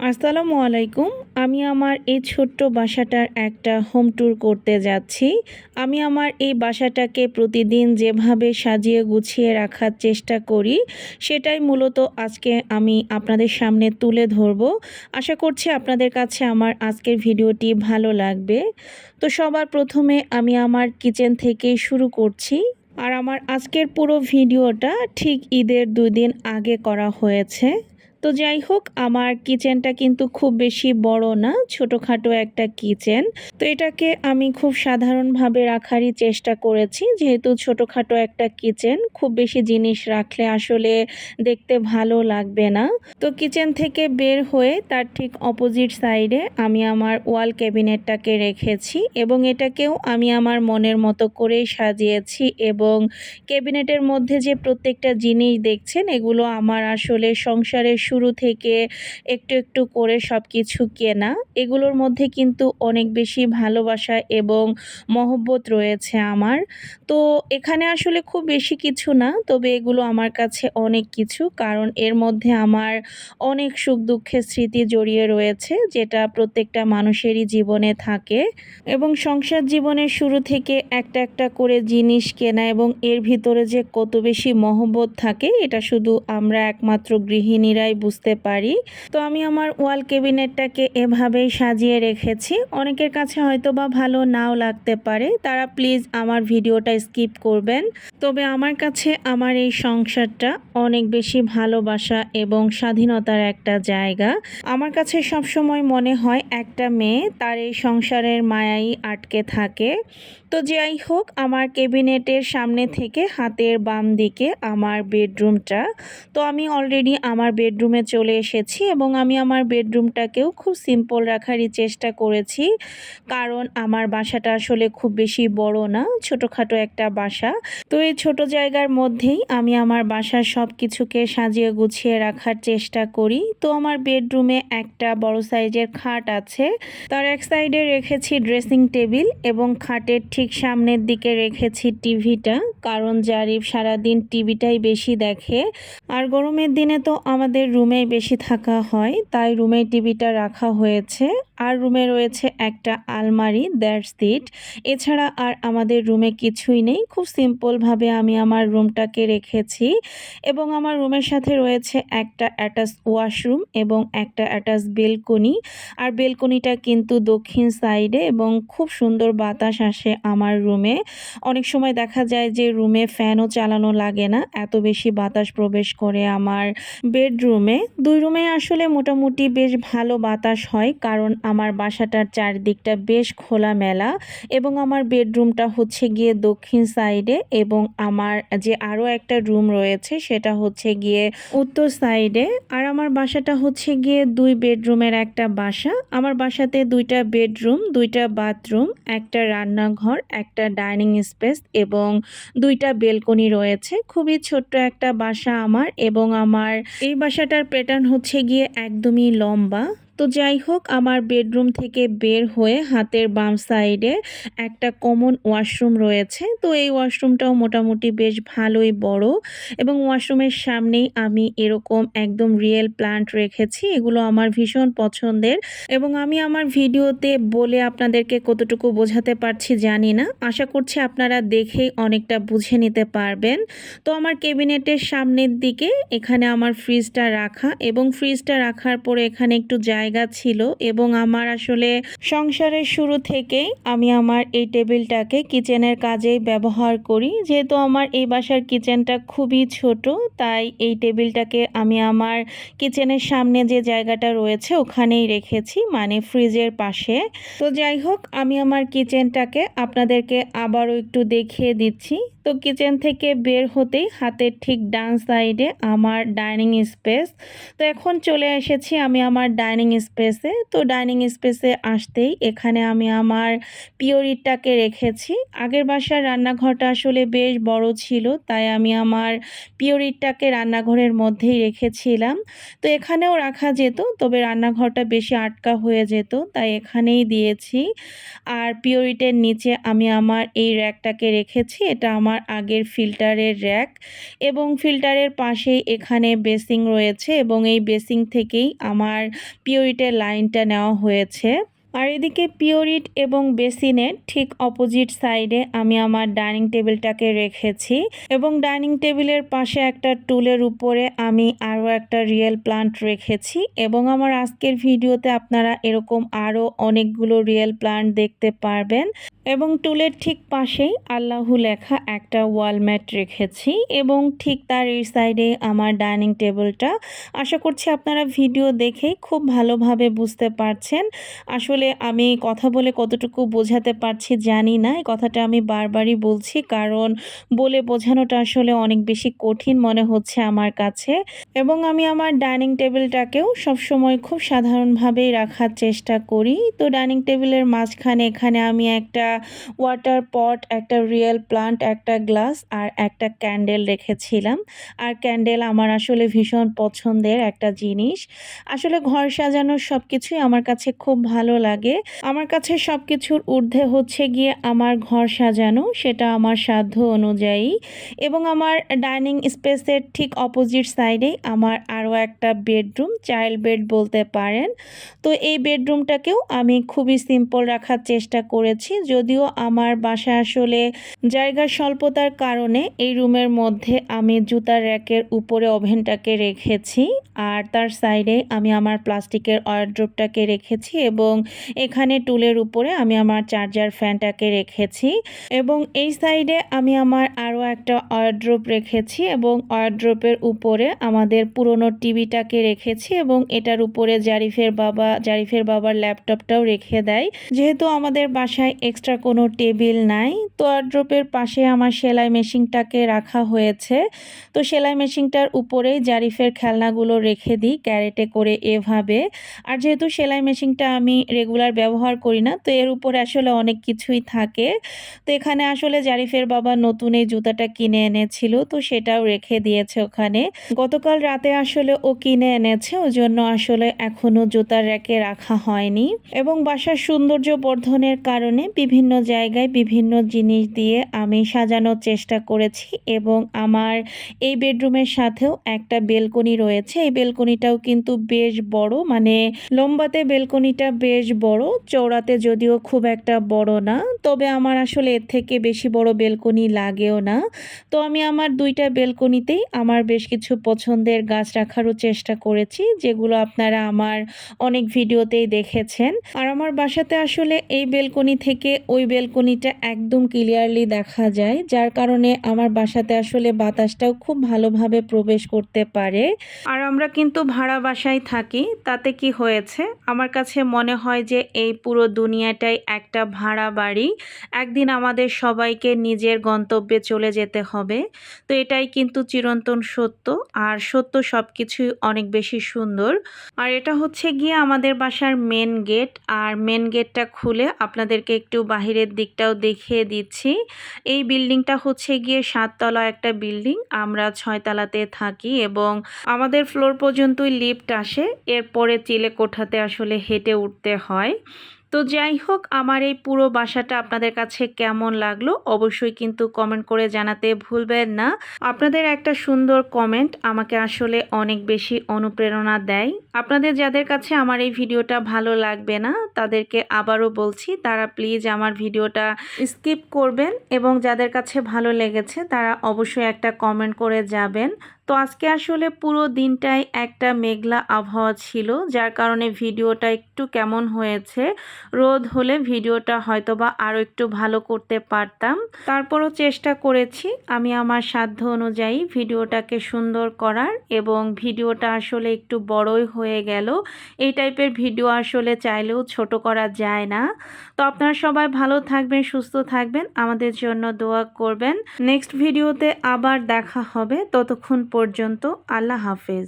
আসসালামু আলাইকুম। আমি আমার এই ছোট্ট বাসাটার একটা হোম ট্যুর করতে যাচ্ছি। আমি আমার এই বাসাটাকে প্রতিদিন যেভাবে সাজিয়ে গুছিয়ে রাখার চেষ্টা করি, সেটাই মূলত আজকে আমি আপনাদের সামনে তুলে ধরব। আশা করছি আপনাদের কাছে আমার আজকের ভিডিওটি ভালো লাগবে। তো সবার প্রথমে আমি আমার কিচেন থেকেই শুরু করছি। আর আমার আজকের পুরো ভিডিওটা ঠিক ঈদের দুই দিন আগে করা হয়েছে। তো যাই হোক, আমার কিচেনটা কিন্তু খুব বেশি বড় না, ছোটোখাটো একটা কিচেন। তো এটাকে আমি খুব সাধারণভাবে রাখারই চেষ্টা করেছি, যেহেতু ছোটোখাটো একটা কিচেন, খুব বেশি জিনিস রাখলে আসলে দেখতে ভালো লাগবে না। তো কিচেন থেকে বের হয়ে তার ঠিক অপোজিট সাইডে আমি আমার ওয়াল ক্যাবিনেটটাকে রেখেছি এবং এটাকেও আমি আমার মনের মতো করেই সাজিয়েছি এবং ক্যাবিনেটের মধ্যে যে প্রত্যেকটা জিনিস দেখছেন, এগুলো আমার আসলে সংসারের শুরু থেকে একটু একটু করে সব কিছু কেনা। এগুলোর মধ্যে কিন্তু অনেক বেশি ভালোবাসা এবং মহব্বত রয়েছে আমার। তো এখানে আসলে খুব বেশি কিছু না, তবে এগুলো আমার কাছে অনেক কিছু, কারণ এর মধ্যে আমার অনেক সুখ দুঃখের স্মৃতি জড়িয়ে রয়েছে, যেটা প্রত্যেকটা মানুষেরই জীবনে থাকে। এবং সংসার জীবনের শুরু থেকে একটা একটা করে জিনিস কেনা এবং এর ভিতরে যে কত বেশি মহব্বত থাকে, এটা শুধু আমরা একমাত্র গৃহিণীরাই বুঝতে পারি। তো আমি আমার ওয়াল কেবিনেটটাকে এভাবেই সাজিয়ে রেখেছি। অনেকের কাছে হয়তো বা ভালো নাও লাগতে পারে। তারা প্লিজ আমার ভিডিওটা স্কিপ করবেন। তবে আমার কাছে আমার এই সংসারটা অনেক বেশি ভালোবাসা এবং স্বাধীনতার একটা জায়গা। আমার কাছে সবসময় মনে হয় একটা মেয়ে, তার এই সংসারের মায়াই আটকে থাকে। তো যাই হোক, আমার কেবিনেটের সামনে থেকে হাতের বাম দিকে আমার বেডরুমটা। তো আমি অলরেডি আমার বেডরুমে চলে এসেছি এবং আমি আমার বেডরুমটাকেও খুব সিম্পল রাখারই চেষ্টা করেছি। কারণ আমার বাসাটা আসলে খুব বেশি বড় না, ছোটোখাটো একটা বাসা। তো এই ছোট জায়গার মধ্যেই আমি আমার বাসার সব কিছুকে সাজিয়ে গুছিয়ে রাখার চেষ্টা করি। তো আমার বেডরুমে একটা বড় সাইজের খাট আছে। তার এক সাইডে রেখেছি ড্রেসিং টেবিল এবং খাটের ঠিক সামনের দিকে রেখেছি টিভিটা কারণ জারিফ সারাদিন টিভিটাই বেশি দেখে। আর গরমের দিনে তো আমাদের রুমেই বেশি থাকা হয়, তাই রুমে টিভিটা রাখা হয়েছে। আর রুমে রয়েছে একটা আলমারি, দ্যাটস ইট। এছাড়া আর আমাদের রুমে কিছুই নেই। খুব সিম্পলভাবে আমি আমার রুমটাকে রেখেছি এবং আমার রুমের সাথে রয়েছে একটা অ্যাটাচ ওয়াশরুম এবং একটা অ্যাটাচ বেলকনি। আর বেলকনিটা কিন্তু দক্ষিণ সাইডে এবং খুব সুন্দর বাতাস আসে আমার রুমে। অনেক সময় দেখা যায় যে রুমে ফ্যানও চালানো লাগে না। এত বেশি বাতাস প্রবেশ করে আমার বেডরুমে। দুই রুমে আসলে মোটামুটি বেশ ভালো বাতাস হয়, কারণ আমার বাসাটার চারদিকটা বেশ খোলা মেলা এবং আমার বেডরুমটা হচ্ছে গিয়ে দক্ষিণ সাইডে এবং আমার যে আরও একটা রুম রয়েছে সেটা হচ্ছে গিয়ে উত্তর সাইডে। আর আমার বাসাটা হচ্ছে গিয়ে দুই বেডরুমের একটা বাসা। আমার বাসাতে দুইটা বেডরুম, দুইটা বাথরুম, একটা রান্নাঘর, একটা ডাইনিং স্পেস এবং দুইটা বেলকনি রয়েছে। খুবই ছোট্ট একটা বাসা আমার এবং আমার এই বাসাটার প্যাটার্ন হচ্ছে গিয়ে একদমই লম্বা। তো যাই হোক, আমার বেডরুম থেকে বের হয়ে হাতের বাম সাইডে একটা কমন ওয়াশরুম রয়েছে। তো এই ওয়াশরুমটাও মোটামুটি বেশ ভালোই বড় এবং ওয়াশরুমের সামনেই আমি এরকম একদম রিয়েল প্লান্ট রেখেছি। এগুলো আমার ভীষণ পছন্দের এবং আমি আমার ভিডিওতে বলে আপনাদেরকে কতটুকু বোঝাতে পারছি জানি না। আশা করছি আপনারা দেখেই অনেকটা বুঝে নিতে পারবেন। তো আমার কেবিনেটের সামনের দিকে এখানে আমার ফ্রিজটা রাখা এবং ফ্রিজটা রাখার পরে এখানে একটু জায়গা জায়গা ছিল এবং আমার আসলে সংসারের শুরু থেকেই আমি আমার এই টেবিলটাকে কিচেনের কাজেই ব্যবহার করি। যেহেতু আমার এই বাসার কিচেনটা খুবই ছোট, তাই এই টেবিলটাকে আমি আমার কিচেনের সামনে যে জায়গাটা রয়েছে ওখানেই রেখেছি মানে ফ্রিজের পাশে। তো যাই হোক, আমি আমার কিচেনটাকে আপনাদেরকে আবারও একটু দেখিয়ে দিচ্ছি। তো কিচেন থেকে বের হতেই হাতের ঠিক ডান সাইডে আমার ডাইনিং স্পেস। তো এখন চলে এসেছি আমি আমার ডাইনিং স্পেসে তো ডাইনিং স্পেসে আসতেই এখানে আমি আমার পিওরিটাকে রেখেছি। আগের বাসার রান্নাঘরটা আসলে বেশ বড় ছিল, তাই আমি আমার পিওরিটাকে রান্নাঘরের মধ্যেই রেখেছিলাম। তো এখানেও রাখা যেত, তবে রান্নাঘরটা বেশি আটকা হয়ে যেত, তাই এখানেই দিয়েছি। আর পিওরিটের নিচে আমি আমার এই র্যাকটাকে রেখেছি, এটা আমার আগের ফিল্টারের র্যাক। এবং ফিল্টারের পাশেই এখানে বেসিং রয়েছে, এবং এই বেসিং থেকেই আমার পিওরি পিওরিটের লাইনটা নেওয়া হয়েছে। আর এদিকে পিওরিট এবং বেসিনের ঠিক অপোজিট সাইডে আমি আমার ডাইনিং টেবিলটাকে রেখেছি এবং ডাইনিং টেবিলের পাশে একটা টুলের উপরে আমি আরও একটা রিয়েল প্লান্ট রেখেছি এবং আমার আজকের ভিডিওতে আপনারা এরকম আরও অনেকগুলো রিয়েল প্লান্ট দেখতে পারবেন। এবং টুলের ঠিক পাশেই আল্লাহু লেখা একটা ওয়াল ম্যাট রেখেছি এবং ঠিক তার এই সাইডে আমার ডাইনিং টেবিলটা। আশা করছি আপনারা ভিডিও দেখেই খুব ভালোভাবে বুঝতে পারছেন। আসলে আমি কথা বলে কতটুকু বোঝাতে পারছি জানি না, এই কথাটা আমি বারবারই বলছি কারণ বলে বোঝানোটা আসলে অনেক বেশি কঠিন মনে হচ্ছে আমার কাছে। এবং আমি আমার ডাইনিং টেবিলটাকেও সবসময় খুব সাধারণভাবেই রাখার চেষ্টা করি। তো ডাইনিং টেবিলের মাঝখানে এখানে আমি একটা ওয়াটার পট একটা রিয়েল প্লান্ট একটা গ্লাস আর একটা ক্যান্ডেল রেখেছিলাম। আর ক্যান্ডেল আমার আসলে ভীষণ পছন্দের একটা জিনিস। আসলে ঘর সাজানোর সব কিছুই আমার কাছে খুব ভালো লাগে। আমার কাছে সব কিছুর ঊর্ধ্বে হচ্ছে গিয়ে আমার ঘর সাজানো, সেটা আমার সাধ্য অনুযায়ী। এবং আমার ডাইনিং স্পেসের ঠিক অপোজিট সাইডেই আমার আরও একটা বেডরুম চাইল্ড বেড বলতে পারেন। তো এই বেডরুমটাকেও আমি খুবই সিম্পল রাখার চেষ্টা করেছি। যদিও আমার বাসা আসলে জায়গার স্বল্পতার কারণে এই রুমের মধ্যে আমি জুতার র্যাকের উপরে ওভেনটাকে রেখেছি আর তার সাইডে আমি আমার প্লাস্টিকের ওয়ারড্রপটাকে রেখেছি এবং এখানে টুলের উপরে আমি আমার চার্জার ফ্যানটাকে রেখেছি এবং এই সাইডে আমি আমার আরও একটা ওয়ারড্রপ রেখেছি এবং ওয়ারড্রপের উপরে আমাদের পুরনো টিভিটাকে রেখেছি এবং এটার উপরে জারিফের বাবা, জারিফের বাবার ল্যাপটপটাও রেখে দেয়। যেহেতু আমাদের বাসায় এক্সট্রা কোনো টেবিল নাই। তো ওয়ারড্রপের পাশে আমার সেলাই মেশিনটাকে রাখা হয়েছে। তো সেলাই মেশিনটার উপরেই জারিফের খেলনাগুলো রেখে দিই ক্যারেটে করে এভাবে। আর যেহেতু সেলাই মেশিনটা আমি রেগুলার ব্যবহার করি না, তো এর উপরে আসলে অনেক কিছুই থাকে। তো এখানে আসলে জারিফের বাবা নতুন এই জুতাটা কিনে এনেছিল, তো সেটাও রেখে দিয়েছে ওখানে। গতকাল রাতে আসলে ও কিনে এনেছে ওই জন্য আসলে এখনও জুতার র্যাকে রাখা হয়নি। এবং বাসার সৌন্দর্য বর্ধনের কারণে বিভিন্ন জায়গায় বিভিন্ন জিনিস দিয়ে আমি সাজানোর চেষ্টা করেছি এবং আমার এই বেডরুমের সাথেও একটা বেলকনি রয়েছে। এই বেলকনিটাও কিন্তু বেশ বড় মানে লম্বাতে বেলকনিটা বেশ বড় চৌড়াতে যদিও খুব একটা বড় না, তবে আমার আসলে এর থেকে বেশি বড় বেলকনি লাগেও না। তো আমি আমার দুইটা বেলকনিতেই আমার বেশ কিছু পছন্দের গাছ রাখারও চেষ্টা করেছি, যেগুলো আপনারা আমার অনেক ভিডিওতেই দেখেছেন। আর আমার বাসাতে আসলে এই বেলকনি থেকে ওই বেলকনিটা একদম ক্লিয়ারলি দেখা যায়, যার কারণে আমার বাসাতে আসলে বাতাসটাও খুব ভালোভাবে প্রবেশ করতে পারে। আর আমরা কিন্তু ভাড়া বাসায় থাকি, তাতে কি হয়েছে? আমার কাছে মনে হয় যে এই পুরো দুনিয়াটাই একটা ভাড়া বাড়ি, একদিন আমাদের সবাইকে নিজের গন্তব্যে চলে যেতে হবে। তো এটাই কিন্তু চিরন্তন সত্য, আর সত্য সব কিছুই অনেক বেশি সুন্দর। আর এটা হচ্ছে গিয়ে আমাদের বাসার মেন গেট আর মেন গেটটা খুলে আপনাদেরকে একটু বাহিরের দিকটাও দেখিয়ে দিচ্ছি। এই বিল্ডিংটা হচ্ছে গিয়ে সাততলা একটা বিল্ডিং। আমরা ছয়তলাতে থাকি এবং আমাদের ফ্লোর পর্যন্তই লিফট আসে। এরপরে চিলে কোঠাতে আসলে হেঁটে উঠতে হয়। তো যাই হোক, আমার এই পুরো বাসাটা আপনাদের কাছে কেমন লাগল অবশ্যই কিন্তু কমেন্ট করে জানাতে ভুলবেন না। আপনাদের একটা সুন্দর কমেন্ট আমাকে আসলে অনেক বেশি অনুপ্রেরণা দেয়। আপনাদের যাদের কাছে আমার এই ভিডিওটা ভালো লাগবে না, তাদেরকে আবারও বলছি, তারা প্লিজ আমার ভিডিওটা স্কিপ করবেন এবং যাদের কাছে ভালো লেগেছে, তারা অবশ্যই একটা কমেন্ট করে যাবেন। তো আজকে আসলে পুরো দিনটাই একটা মেঘলা আবহাওয়া ছিল, যার কারণে ভিডিওটা একটু কেমন হয়েছে, রোদ হলে ভিডিওটা হয়তো বা আরও একটু ভালো করতে পারতাম। তারপরও চেষ্টা করেছি, আমি আমার সাধ্য অনুযায়ী ভিডিওটাকে সুন্দর করার এবং ভিডিওটা আসলে একটু বড়ই হয়ে গেল। এই টাইপের ভিডিও আসলে চাইলেও ছোট করা যায় না। তো আপনারা সবাই ভালো থাকবেন, সুস্থ থাকবেন, আমাদের জন্য দোয়া করবেন। নেক্সট ভিডিওতে আবার দেখা হবে, ততক্ষণ পর্যন্ত আল্লাহ হাফেজ।